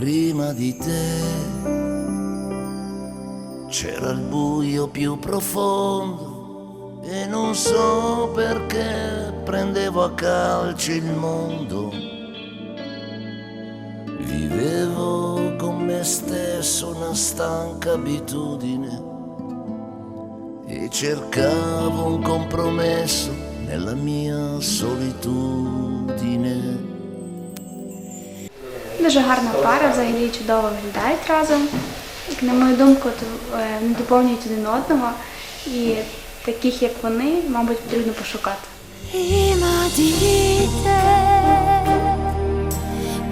prima di te c'era il buio più profondo e non so perché prendevo a calci il mondo. Vivevo con me stesso una stanca abitudine e cercavo un compromesso nella mia solitudine. Дуже гарна пара, взагалі чудово виглядають разом. Як на мою думку, е, доповнюють один одного. І таких, як вони, мабуть, потрібно пошукати.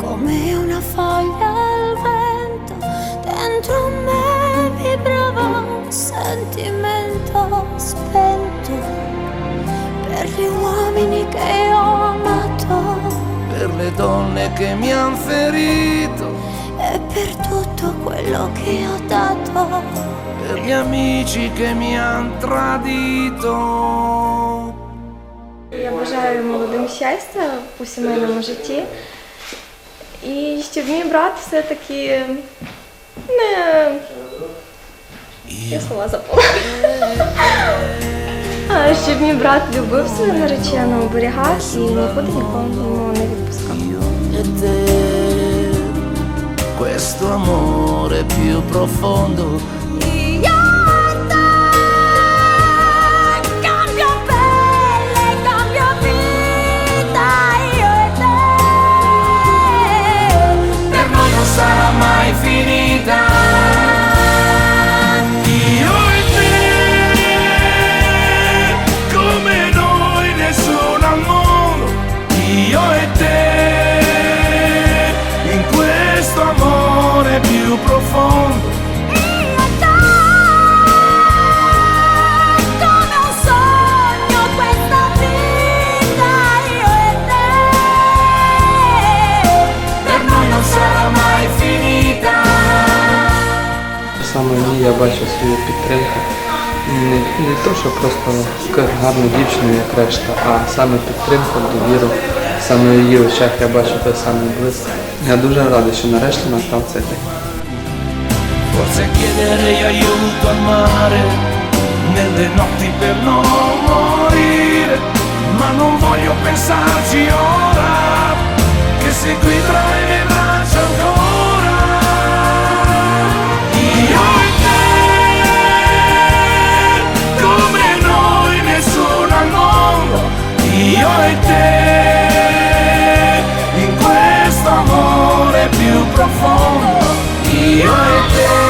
come una foglia al vento, dentro me vibrava un sentimento spento per gli uomini che ho le donne che mi han ferito, e per tutto quello che ho dato. per gli amici che mi han tradito. Я бажаю молодим щастя у сімейному житті. І щоб мій брат все-таки не. Я слова забула. Щоб мій брат любив свою наречену, оберігав і нікуди нікому не відпускав. Questo amore più profondo Саме в ній я бачу свою підтримку. Не, не то, що просто гарну дівчину, як решта, а саме підтримку, довіру. Саме в її очах я бачу той самий блиск. Я дуже радий, що нарешті настав цей день. Nelle notti per non morire, ma non voglio pensarci ora che sei qui tra mie braccia rio profundo e o eterno.